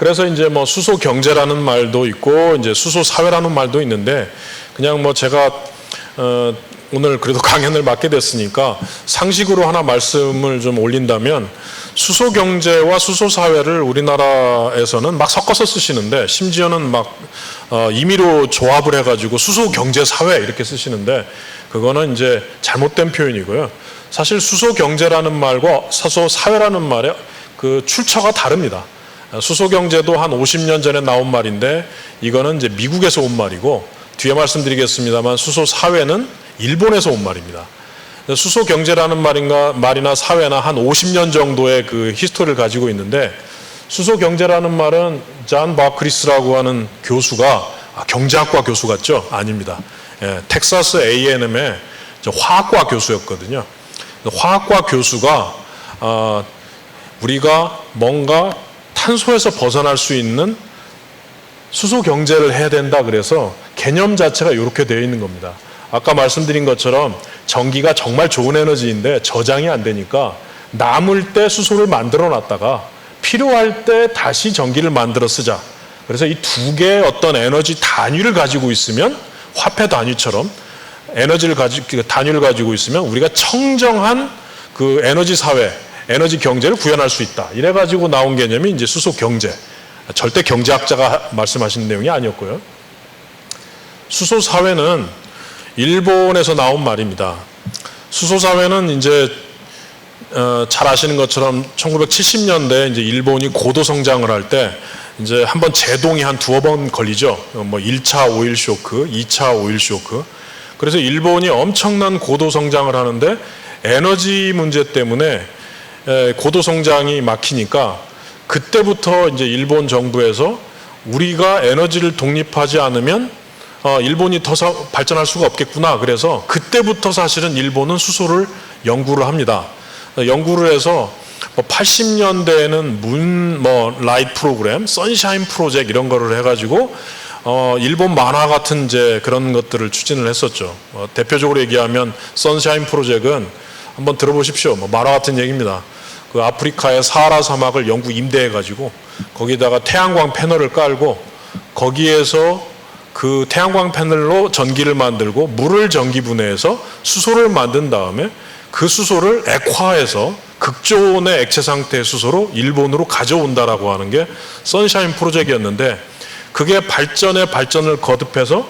그래서 이제 뭐 수소 경제라는 말도 있고 이제 수소 사회라는 말도 있는데 그냥 뭐 제가 어 오늘 그래도 강연을 맡게 됐으니까 상식으로 하나 말씀을 좀 올린다면 수소 경제와 수소 사회를 우리나라에서는 막 섞어서 쓰시는데 심지어는 막 어, 임의로 조합을 해가지고 수소 경제 사회 이렇게 쓰시는데 그거는 이제 잘못된 표현이고요. 사실 수소 경제라는 말과 수소 사회라는 말의 그 출처가 다릅니다. 수소 경제도 한 50년 전에 나온 말인데 이거는 이제 미국에서 온 말이고 뒤에 말씀드리겠습니다만 수소 사회는 일본에서 온 말입니다. 수소 경제라는 말인가 말이나 사회나 한 50년 정도의 그 히스토리를 가지고 있는데 수소 경제라는 말은 잔 바크리스라고 하는 교수가 아, 경제학과 교수 같죠? 아닙니다. 예, 텍사스 A&M의 화학과 교수였거든요. 화학과 교수가 아, 우리가 뭔가 탄소에서 벗어날 수 있는 수소 경제를 해야 된다 그래서 개념 자체가 이렇게 되어 있는 겁니다. 아까 말씀드린 것처럼 전기가 정말 좋은 에너지인데 저장이 안 되니까 남을 때 수소를 만들어 놨다가 필요할 때 다시 전기를 만들어 쓰자. 그래서 이 두 개의 어떤 에너지 단위를 가지고 있으면 화폐 단위처럼 에너지를 가지 그 단위를 가지고 있으면 우리가 청정한 그 에너지 사회, 에너지 경제를 구현할 수 있다. 이래 가지고 나온 개념이 이제 수소 경제. 절대 경제학자가 말씀하신 내용이 아니었고요. 수소 사회는 일본에서 나온 말입니다. 수소 사회는 이제 어, 잘 아시는 것처럼 1970년대 이제 일본이 고도 성장을 할 때 이제 한번 제동이 한 두어 번 걸리죠. 어, 뭐 1차 오일 쇼크, 2차 오일 쇼크. 그래서 일본이 엄청난 고도 성장을 하는데 에너지 문제 때문에 에, 고도 성장이 막히니까 그때부터 이제 일본 정부에서 우리가 에너지를 독립하지 않으면 어, 일본이 더 사- 발전할 수가 없겠구나. 그래서 그때부터 사실은 일본은 수소를 연구를 합니다. 어, 연구를 해서 뭐 80년대에는 문, 뭐, 라이트 프로그램, 선샤인 프로젝트 이런 거를 해가지고 어, 일본 만화 같은 이제 그런 것들을 추진을 했었죠. 어, 대표적으로 얘기하면 선샤인 프로젝트는 한번 들어보십시오. 뭐 만화 같은 얘기입니다. 그 아프리카의 사하라 사막을 영국 임대해 가지고 거기다가 태양광 패널을 깔고 거기에서 그 태양광 패널로 전기를 만들고 물을 전기 분해해서 수소를 만든 다음에 그 수소를 액화해서 극조온의 액체 상태의 수소로 일본으로 가져온다라고 하는 게 선샤인 프로젝트였는데 그게 발전에 발전을 거듭해서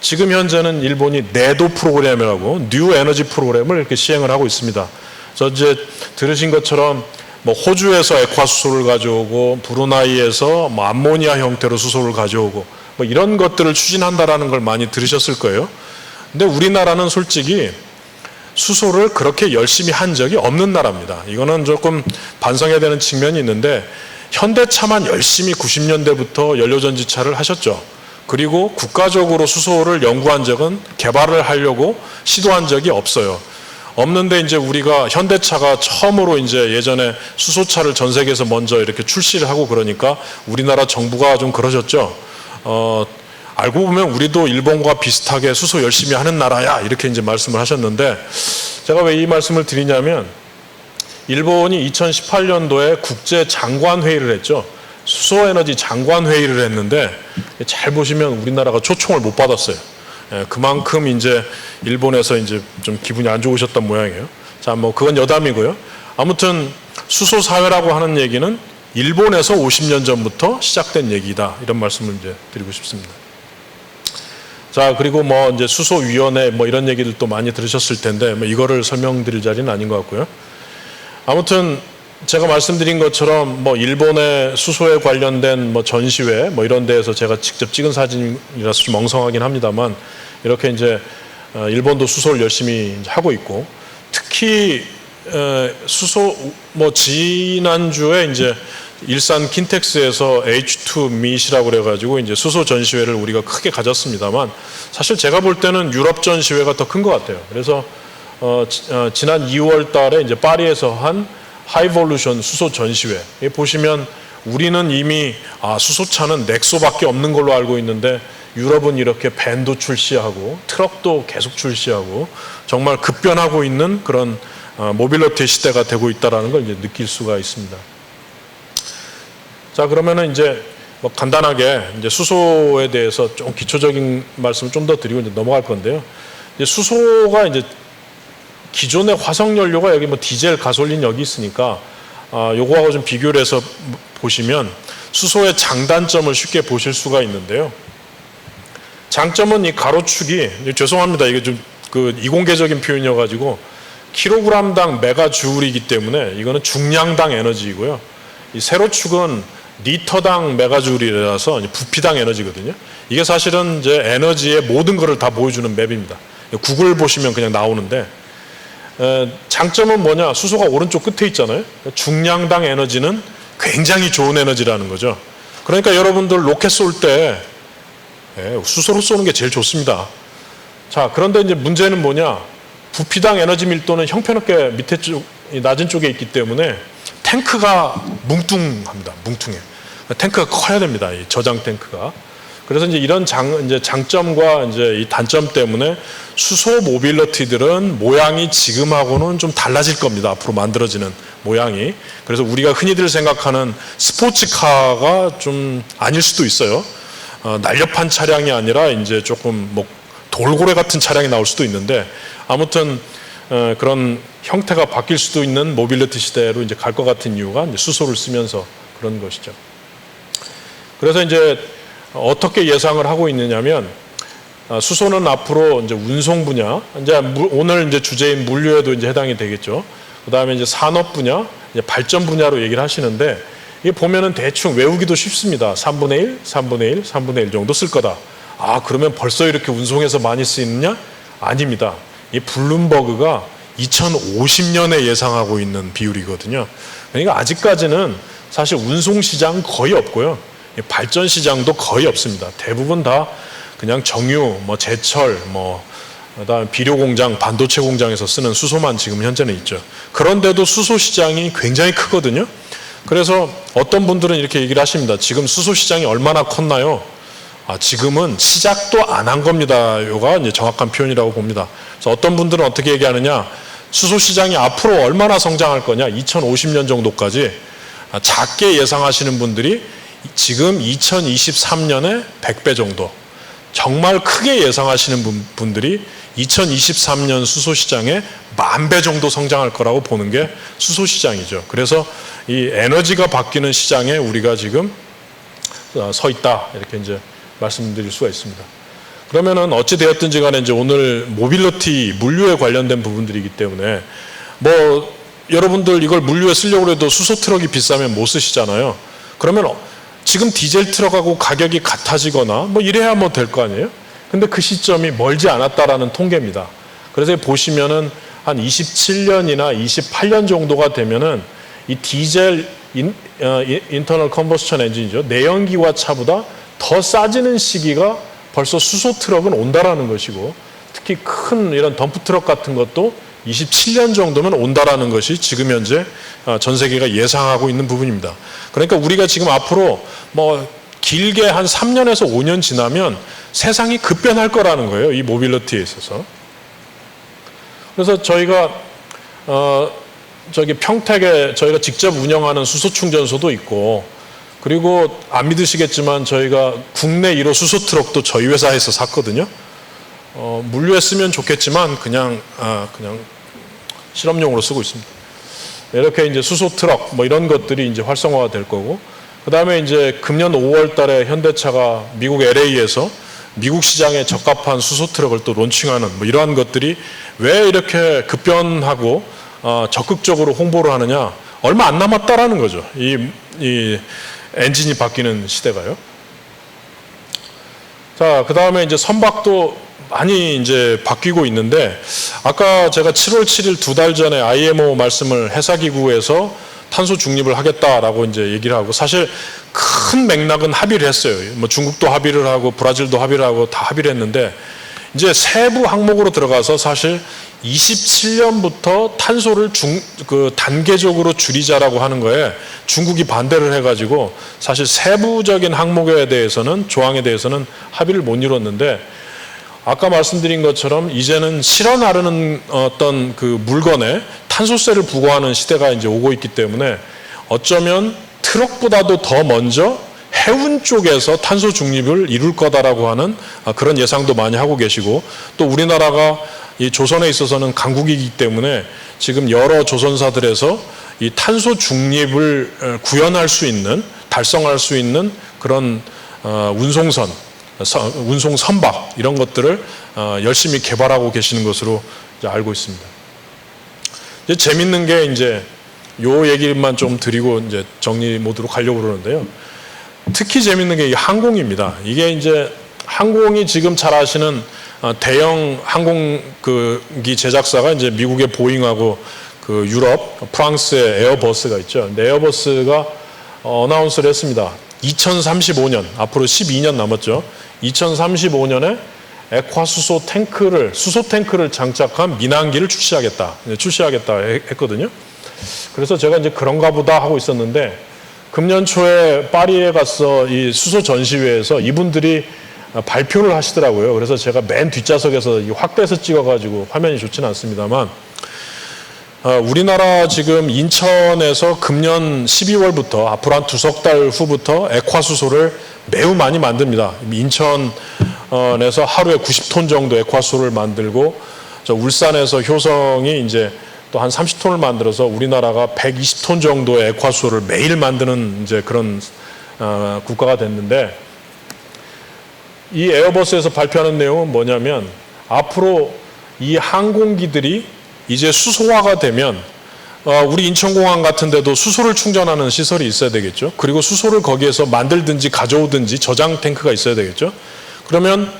지금 현재는 일본이 내도 프로그램이라고 뉴 에너지 프로그램을 이렇게 시행을 하고 있습니다. 저 이제 들으신 것처럼 뭐 호주에서 액화 수소를 가져오고 브루나이에서 뭐 암모니아 형태로 수소를 가져오고 뭐 이런 것들을 추진한다라는 걸 많이 들으셨을 거예요. 근데 우리나라는 솔직히 수소를 그렇게 열심히 한 적이 없는 나라입니다. 이거는 조금 반성해야 되는 측면이 있는데 현대차만 열심히 90년대부터 연료전지차를 하셨죠. 그리고 국가적으로 수소를 연구한 적은 개발을 하려고 시도한 적이 없어요. 없는데 이제 우리가 현대차가 처음으로 이제 예전에 수소차를 전 세계에서 먼저 이렇게 출시를 하고 그러니까 우리나라 정부가 좀 그러셨죠. 어, 알고 보면 우리도 일본과 비슷하게 수소 열심히 하는 나라야 이렇게 이제 말씀을 하셨는데 제가 왜 이 말씀을 드리냐면 일본이 2018년도에 국제 장관 회의를 했죠. 수소 에너지 장관 회의를 했는데 잘 보시면 우리나라가 초청을 못 받았어요. 예, 그만큼 이제 일본에서 이제 좀 기분이 안 좋으셨던 모양이에요. 자, 뭐 그건 여담이고요. 아무튼 수소 사회라고 하는 얘기는 일본에서 50년 전부터 시작된 얘기다. 이런 말씀을 이제 드리고 싶습니다. 자, 그리고 뭐 이제 수소위원회 뭐 이런 얘기를 또 많이 들으셨을 텐데 뭐 이거를 설명드릴 자리는 아닌 것 같고요. 아무튼 제가 말씀드린 것처럼 뭐 일본의 수소에 관련된 뭐 전시회 뭐 이런 데에서 제가 직접 찍은 사진이라서 좀 멍성하긴 합니다만 이렇게 이제 어, 일본도 수소를 열심히 하고 있고 특히 에, 수소 뭐 지난주에 이제 일산 킨텍스에서 H2 미시라고 그래가지고 이제 수소 전시회를 우리가 크게 가졌습니다만 사실 제가 볼 때는 유럽 전시회가 더 큰 것 같아요. 그래서 어, 지, 어, 지난 2월 달에 이제 파리에서 한 하이볼루션 수소 전시회. 에 보시면 우리는 이미 아, 수소차는 넥소밖에 없는 걸로 알고 있는데 유럽은 이렇게 밴도 출시하고 트럭도 계속 출시하고 정말 급변하고 있는 그런 어, 모빌리티 시대가 되고 있다라는 걸 이제 느낄 수가 있습니다. 자 그러면은 이제 뭐 간단하게 이제 수소에 대해서 좀 기초적인 말씀을 좀 더 드리고 이제 넘어갈 건데요. 이제 수소가 이제 기존의 화석 연료가 여기 뭐 디젤, 가솔린 여기 있으니까 아, 요거하고 좀 비교를 해서 보시면 수소의 장단점을 쉽게 보실 수가 있는데요. 장점은 이 가로축이 죄송합니다. 이게 좀 그 이공계적인 표현이어 가지고 킬로그램당 메가주울이기 때문에 이거는 중량당 에너지이고요. 이 세로축은 리터당 메가주울이라서 부피당 에너지거든요. 이게 사실은 이제 에너지의 모든 것을 다 보여주는 맵입니다. 구글 보시면 그냥 나오는데 에, 장점은 뭐냐? 수소가 오른쪽 끝에 있잖아요. 중량당 에너지는 굉장히 좋은 에너지라는 거죠. 그러니까 여러분들 로켓 쏠때 예, 수소로 쏘는 게 제일 좋습니다. 자, 그런데 이제 문제는 뭐냐? 부피당 에너지 밀도는 형편없게 밑에 쪽, 이 낮은 쪽에 있기 때문에 탱크가 뭉뚱합니다. 뭉퉁해. 탱크가 커야 됩니다. 이 저장 탱크가. 그래서 이제 이런 장, 이제 장점과 이제 이 단점 때문에 수소 모빌리티들은 모양이 지금하고는 좀 달라질 겁니다. 앞으로 만들어지는 모양이. 그래서 우리가 흔히들 생각하는 스포츠카가 좀 아닐 수도 있어요. 어, 날렵한 차량이 아니라 이제 조금 뭐 돌고래 같은 차량이 나올 수도 있는데 아무튼 어, 그런 형태가 바뀔 수도 있는 모빌리티 시대로 이제 갈 것 같은 이유가 이제 수소를 쓰면서 그런 것이죠. 그래서 이제 어떻게 예상을 하고 있느냐면 아, 수소는 앞으로 이제 운송 분야, 이제 무- 오늘 이제 주제인 물류에도 이제 해당이 되겠죠. 그 다음에 이제 산업 분야, 이제 발전 분야로 얘기를 하시는데 이게 보면은 대충 외우기도 쉽습니다. 3분의 1, 3분의 1, 3분의 1 정도 쓸 거다. 아, 그러면 벌써 이렇게 운송에서 많이 쓰이느냐? 아닙니다. 이 블룸버그가 2050년에 예상하고 있는 비율이거든요. 그러니까 아직까지는 사실 운송 시장 거의 없고요. 이 발전 시장도 거의 없습니다. 대부분 다 그냥 정유, 뭐 제철, 뭐 그다음 비료 공장, 반도체 공장에서 쓰는 수소만 지금 현재는 있죠. 그런데도 수소 시장이 굉장히 크거든요. 그래서 어떤 분들은 이렇게 얘기를 하십니다. 지금 수소 시장이 얼마나 컸나요? 아, 지금은 시작도 안 한 겁니다. 요가 이제 정확한 표현이라고 봅니다. 그래서 어떤 분들은 어떻게 얘기하느냐? 수소 시장이 앞으로 얼마나 성장할 거냐? 2050년 정도까지 아, 작게 예상하시는 분들이 지금 2023년에 100배 정도. 정말 크게 예상하시는 분- 분들이 2023년 수소 시장에 만 배 정도 성장할 거라고 보는 게 수소 시장이죠. 그래서 이 에너지가 바뀌는 시장에 우리가 지금 어, 서 있다 이렇게 이제 말씀드릴 수가 있습니다. 그러면은 어찌 되었든지 간에 이제 오늘 모빌리티 물류에 관련된 부분들이기 때문에 뭐 여러분들 이걸 물류에 쓰려고 해도 수소 트럭이 비싸면 못 쓰시잖아요. 그러면 어, 지금 디젤 트럭하고 가격이 같아지거나 뭐 이래야 뭐 될 거 아니에요? 근데 그 시점이 멀지 않았다라는 통계입니다. 그래서 보시면은 한 27년이나 28년 정도가 되면은 이 디젤 인, 어, 인- 인터널 컨버스천 엔진이죠. 내연기관 차보다 더 싸지는 시기가 벌써 수소 트럭은 온다라는 것이고 특히 큰 이런 덤프 트럭 같은 것도 27년 정도면 온다라는 것이 지금 현재 어, 전 세계가 예상하고 있는 부분입니다. 그러니까 우리가 지금 앞으로 뭐 길게 한 3년에서 5년 지나면 세상이 급변할 거라는 거예요. 이 모빌리티에 있어서. 그래서 저희가 어 저기 평택에 저희가 직접 운영하는 수소 충전소도 있고 그리고 안 믿으시겠지만 저희가 국내 1호 수소 트럭도 저희 회사에서 샀거든요. 어, 물류에 쓰면 좋겠지만 그냥 아, 그냥 실험용으로 쓰고 있습니다. 이렇게 이제 수소 트럭 뭐 이런 것들이 이제 활성화가 될 거고 그 다음에 이제 금년 5월 달에 현대차가 미국 LA에서 미국 시장에 적합한 수소 트럭을 또 론칭하는 뭐 이러한 것들이 왜 이렇게 급변하고 어, 적극적으로 홍보를 하느냐 얼마 안 남았다라는 거죠. 이, 이 엔진이 바뀌는 시대가요. 자, 그 다음에 이제 선박도 많이 이제 바뀌고 있는데, 아까 제가 7월 7일 두 달 전에 IMO 말씀을 해사기구에서 탄소 중립을 하겠다라고 이제 얘기를 하고, 사실 큰 맥락은 합의를 했어요. 뭐 중국도 합의를 하고, 브라질도 합의를 하고 다 합의를 했는데, 이제 세부 항목으로 들어가서 사실 27년부터 탄소를 중, 그 단계적으로 줄이자라고 하는 거에 중국이 반대를 해가지고 사실 세부적인 항목에 대해서는 조항에 대해서는 합의를 못 이뤘는데 아까 말씀드린 것처럼 이제는 실어 나르는 어떤 그 물건에 탄소세를 부과하는 시대가 이제 오고 있기 때문에 어쩌면 트럭보다도 더 먼저 해운 쪽에서 탄소 중립을 이룰 거다라고 하는 아, 그런 예상도 많이 하고 계시고 또 우리나라가 이 조선에 있어서는 강국이기 때문에 지금 여러 조선사들에서 이 탄소 중립을 어, 구현할 수 있는 달성할 수 있는 그런 어, 운송선, 서- 운송 선박 이런 것들을 어, 열심히 개발하고 계시는 것으로 알고 있습니다. 이제 재밌는 게 이제 요 얘기만 좀 드리고 이제 정리 모드로 가려고 그러는데요. 특히 재밌는 게이 항공입니다. 이게 이제 항공이 지금 잘 아시는 어, 대형 항공기 제작사가 이제 미국의 보잉하고 그 유럽, 프랑스의 에어버스가 있죠. 에어버스가 어, 어나운스를 했습니다. 2035년, 앞으로 12년 남았죠. 2035년에 액화수소 탱크를, 수소 탱크를 장착한 민항기를 출시하겠다. 이제 출시하겠다 했- 했거든요. 그래서 제가 이제 그런가 보다 하고 있었는데 금년 초에 파리에 가서 이 수소 전시회에서 이분들이 발표를 하시더라고요. 그래서 제가 맨 뒷좌석에서 이 확대해서 찍어가지고 화면이 좋지는 않습니다만 어, 우리나라 지금 인천에서 금년 12월부터 앞으로 한 두석 달 후부터 액화수소를 매우 많이 만듭니다. 인천에서 하루에 90톤 정도 액화수소를 만들고 저 울산에서 효성이 이제 또 한 30톤을 만들어서 우리나라가 120톤 정도의 액화수소를 매일 만드는 이제 그런 어, 국가가 됐는데 이 에어버스에서 발표하는 내용은 뭐냐면 앞으로 이 항공기들이 이제 수소화가 되면 어, 우리 인천공항 같은 데도 수소를 충전하는 시설이 있어야 되겠죠. 그리고 수소를 거기에서 만들든지 가져오든지 저장 탱크가 있어야 되겠죠. 그러면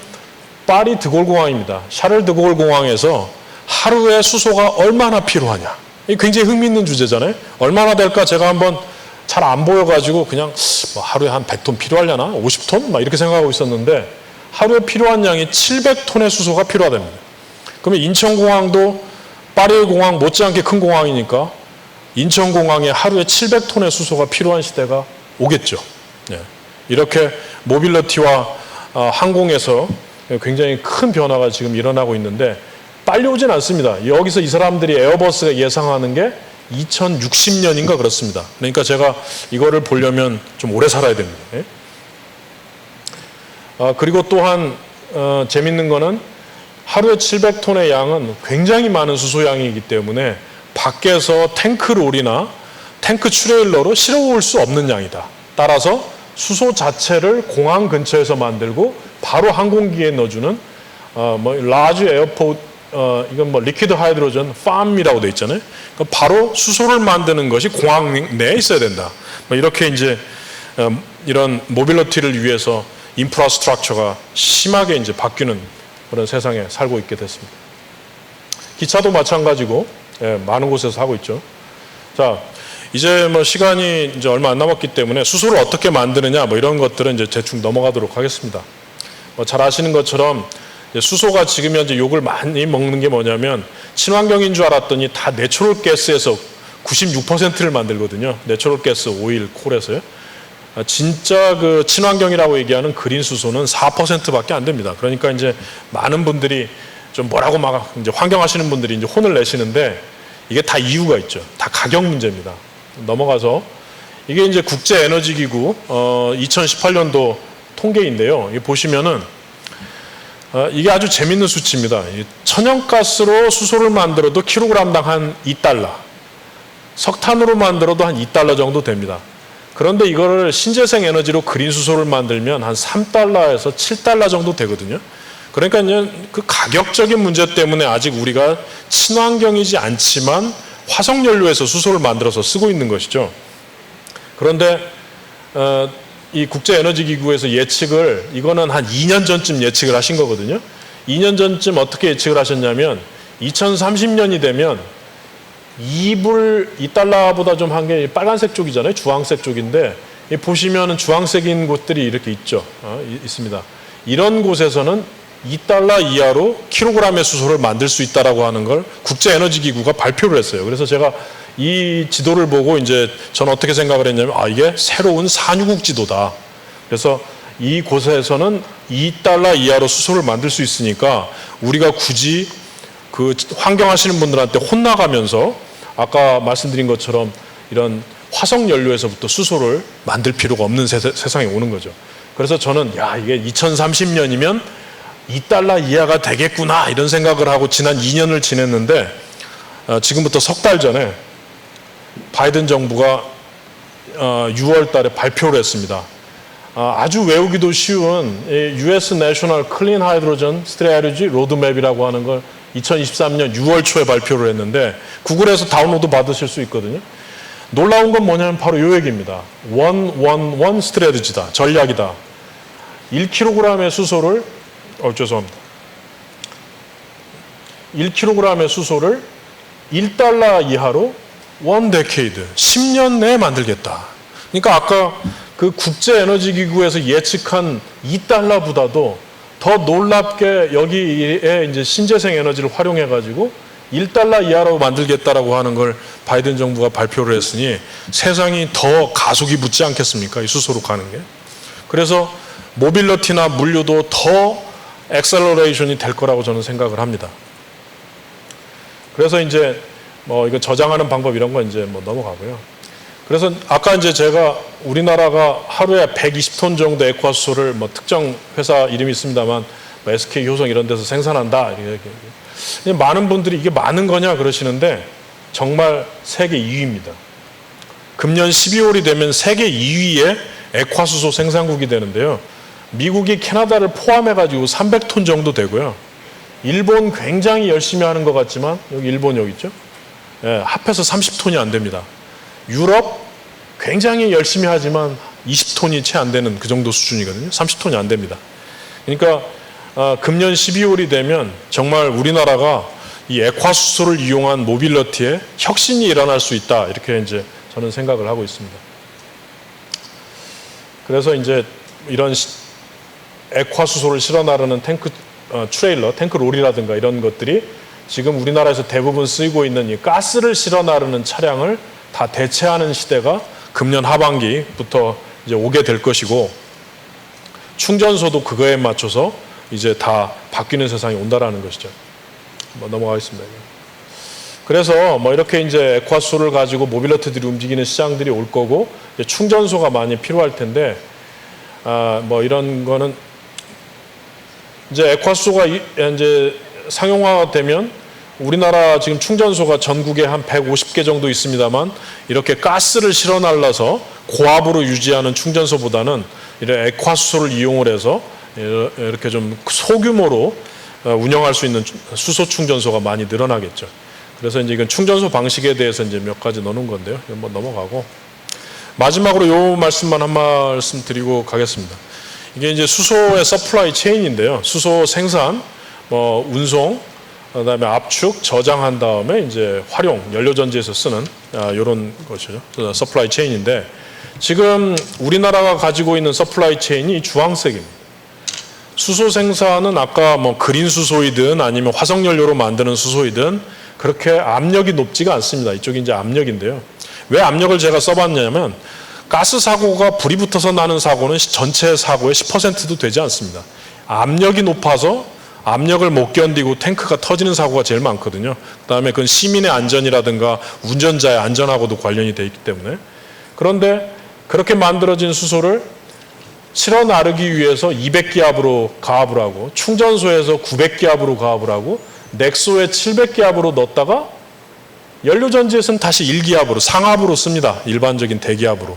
파리 드골 공항입니다. 샤를 드골 공항에서 하루에 수소가 얼마나 필요하냐. 이 굉장히 흥미있는 주제잖아요. 얼마나 될까 제가 한번 잘 안 보여가지고 그냥 뭐 하루에 한 100톤 필요하려나? 50톤? 막 이렇게 생각하고 있었는데 하루에 필요한 양이 700톤의 수소가 필요하답니다. 그러면 인천공항도 파리 공항 못지않게 큰 공항이니까 인천 공항에 하루에 700톤의 수소가 필요한 시대가 오겠죠. 예. 이렇게 모빌리티와 어, 항공에서 굉장히 큰 변화가 지금 일어나고 있는데 빨리 오진 않습니다. 여기서 이 사람들이 에어버스가 예상하는 게 2060년인가 그렇습니다. 그러니까 제가 이거를 보려면 좀 오래 살아야 됩니다. 예? 아, 그리고 또한 어, 재밌는 거는 하루에 700톤의 양은 굉장히 많은 수소양이기 때문에 밖에서 탱크롤이나 탱크 트레일러로 실어올 수 없는 양이다. 따라서 수소 자체를 공항 근처에서 만들고 바로 항공기에 넣어주는 어, 뭐 라지 에어포트 어, 이건 뭐 리퀴드 하이드로전 팜이라고 돼 있잖아요. 그러니까 바로 수소를 만드는 것이 공항 내에 있어야 된다. 뭐 이렇게 이제 어, 이런 모빌리티를 위해서 인프라스트럭처가 심하게 이제 바뀌는 그런 세상에 살고 있게 됐습니다. 기차도 마찬가지고 예, 많은 곳에서 하고 있죠. 자, 이제 뭐 시간이 이제 얼마 안 남았기 때문에 수소를 어떻게 만드느냐 뭐 이런 것들은 이제 대충 넘어가도록 하겠습니다. 뭐 잘 아시는 것처럼 이제 수소가 지금 현재 욕을 많이 먹는 게 뭐냐면 친환경인 줄 알았더니 다 내추럴 가스에서 96%를 만들거든요. 내추럴 가스, 오일, 콜에서요. 아, 진짜 그 친환경이라고 얘기하는 그린 수소는 4%밖에 안 됩니다. 그러니까 이제 많은 분들이 좀 뭐라고 막 이제 환경하시는 분들이 이제 혼을 내시는데 이게 다 이유가 있죠. 다 가격 문제입니다. 넘어가서 이게 이제 국제 에너지 기구 어 2018년도 통계인데요. 이 보시면은 어, 이게 아주 재밌는 수치입니다. 이 천연가스로 수소를 만들어도 킬로그램당 한 2달러, 석탄으로 만들어도 한 2달러 정도 됩니다. 그런데 이거를 신재생 에너지로 그린 수소를 만들면 한 3달러에서 7달러 정도 되거든요. 그러니까 그 가격적인 문제 때문에 아직 우리가 친환경이지 않지만 화석 연료에서 수소를 만들어서 쓰고 있는 것이죠. 그런데 어, 이 국제 에너지 기구에서 예측을 이거는 한 2년 전쯤 예측을 하신 거거든요. 2년 전쯤 어떻게 예측을 하셨냐면 2030년이 되면 2불 2달러보다 좀 한 게 빨간색 쪽이잖아요. 주황색 쪽인데 이 보시면은 주황색인 곳들이 이렇게 있죠. 어, 이- 있습니다. 이런 곳에서는 2달러 이하로 킬로그램의 수소를 만들 수 있다라고 하는 걸 국제 에너지 기구가 발표를 했어요. 그래서 제가 이 지도를 보고 이제 저는 어떻게 생각을 했냐면 아 이게 새로운 산유국 지도다. 그래서 이 곳에서는 2달러 이하로 수소를 만들 수 있으니까 우리가 굳이 그 환경하시는 분들한테 혼나가면서 아까 말씀드린 것처럼 이런 화석 연료에서부터 수소를 만들 필요가 없는 세, 세상에 오는 거죠. 그래서 저는 야 이게 2030년이면 2달러 이하가 되겠구나 이런 생각을 하고 지난 2년을 지냈는데 어, 지금부터 석 달 전에 바이든 정부가 어, 6월 달에 발표를 했습니다. 아, 아주 외우기도 쉬운 이 US National Clean Hydrogen Strategy Roadmap이라고 하는 걸 2023년 6월 초에 발표를 했는데 구글에서 다운로드 받으실 수 있거든요. 놀라운 건 뭐냐면 바로 요 얘기입니다. 원, 원, 원 스트레티지다. 전략이다. 1kg의 수소를, 어, 죄송합니다. 1kg의 수소를 1달러 이하로 원 데케이드, 10년 내에 만들겠다. 그러니까 아까 그 국제에너지기구에서 예측한 2달러보다도 더 놀랍게 여기에 이제 신재생 에너지를 활용해 가지고 1달러 이하로 만들겠다라고 하는 걸 바이든 정부가 발표를 했으니 세상이 더 가속이 붙지 않겠습니까? 이 수소로 가는 게. 그래서 모빌러티나 물류도 더 엑셀러레이션이 될 거라고 저는 생각을 합니다. 그래서 이제 뭐 이거 저장하는 방법 이런 건 이제 뭐 넘어가고요. 그래서 아까 이제 제가 우리나라가 하루에 120톤 정도 액화수소를 뭐 특정 회사 이름이 있습니다만 뭐 SK 효성 이런 데서 생산한다. 이렇게. 많은 분들이 이게 많은 거냐 그러시는데 정말 세계 2위입니다. 금년 12월이 되면 세계 2위의 액화수소 생산국이 되는데요. 미국이 캐나다를 포함해가지고 300톤 정도 되고요. 일본 굉장히 열심히 하는 것 같지만 여기 일본 여기 있죠. 예, 합해서 30톤이 안 됩니다. 유럽 굉장히 열심히 하지만 20톤이 채 안 되는 그 정도 수준이거든요. 30톤이 안 됩니다. 그러니까 아, 금년 12월이 되면 정말 우리나라가 이 액화수소를 이용한 모빌러티에 혁신이 일어날 수 있다 이렇게 이제 저는 생각을 하고 있습니다. 그래서 이제 이런 시- 액화수소를 실어 나르는 탱크 어, 트레일러, 탱크 롤이라든가 이런 것들이 지금 우리나라에서 대부분 쓰이고 있는 이 가스를 실어 나르는 차량을 다 대체하는 시대가 금년 하반기부터 이제 오게 될 것이고 충전소도 그거에 맞춰서 이제 다 바뀌는 세상이 온다라는 것이죠. 뭐 넘어가겠습니다. 그래서 뭐 이렇게 이제 액화수를 가지고 모빌리티들이 움직이는 시장들이 올 거고 충전소가 많이 필요할 텐데 아 뭐 이런 거는 이제 이- 이제 상용화가 되면 우리나라 지금 충전소가 전국에 한 150개 정도 있습니다만 이렇게 가스를 실어 날라서 고압으로 유지하는 충전소보다는 이런 액화수소를 이용을 해서 이렇게 좀 소규모로 어, 운영할 수 있는 수소 충전소가 많이 늘어나겠죠. 그래서 이제 이건 충전소 방식에 대해서 이제 몇 가지 넣는 건데요. 이건 뭐 넘어가고 마지막으로 요 말씀만 한 말씀 드리고 가겠습니다. 이게 이제 수소의 서플라이 체인인데요. 수소 생산, 뭐 운송, 그다음에 압축, 저장한 다음에 이제 활용, 연료 전지에서 쓰는 아, 이런 것이죠. 서플라이 체인인데 지금 우리나라가 가지고 있는 서플라이 체인이 주황색입니다. 수소 생산은 아까 뭐 그린 수소이든 아니면 화석 연료로 만드는 수소이든 그렇게 압력이 높지가 않습니다. 이쪽이 이제 압력인데요. 왜 압력을 제가 써봤냐면 가스 사고가 불이 붙어서 나는 사고는 전체 사고의 10%도 되지 않습니다. 압력이 높아서 압력을 못 견디고 탱크가 터지는 사고가 제일 많거든요. 그다음에 그건 시민의 안전이라든가 운전자의 안전하고도 관련이 돼 있기 때문에 그런데 그렇게 만들어진 수소를 실어 나르기 위해서 200기압으로 가압을 하고 충전소에서 900기압으로 가압을 하고 넥소에 700기압으로 넣었다가 연료 전지에서는 다시 1기압으로 상압으로 씁니다. 일반적인 대기압으로.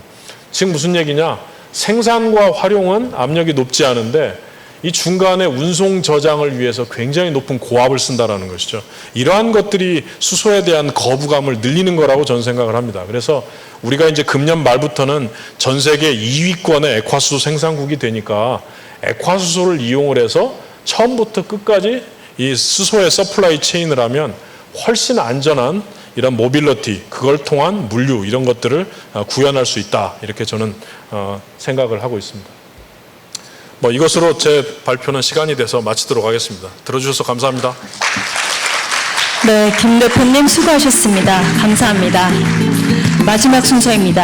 지금 무슨 얘기냐? 생산과 활용은 압력이 높지 않은데 이 중간에 운송 저장을 위해서 굉장히 높은 고압을 쓴다라는 것이죠. 이러한 것들이 수소에 대한 거부감을 늘리는 거라고 저는 생각을 합니다. 그래서 우리가 이제 금년 말부터는 전 세계 2위권의 액화수소 생산국이 되니까 액화수소를 이용을 해서 처음부터 끝까지 이 수소의 서플라이 체인을 하면 훨씬 안전한 이런 모빌러티 그걸 통한 물류 이런 것들을 어, 구현할 수 있다 이렇게 저는 어, 생각을 하고 있습니다. 뭐 이것으로 제 발표는 시간이 돼서 마치도록 하겠습니다. 들어주셔서 감사합니다. 네, 김 대표님 수고하셨습니다. 감사합니다. 마지막 순서입니다.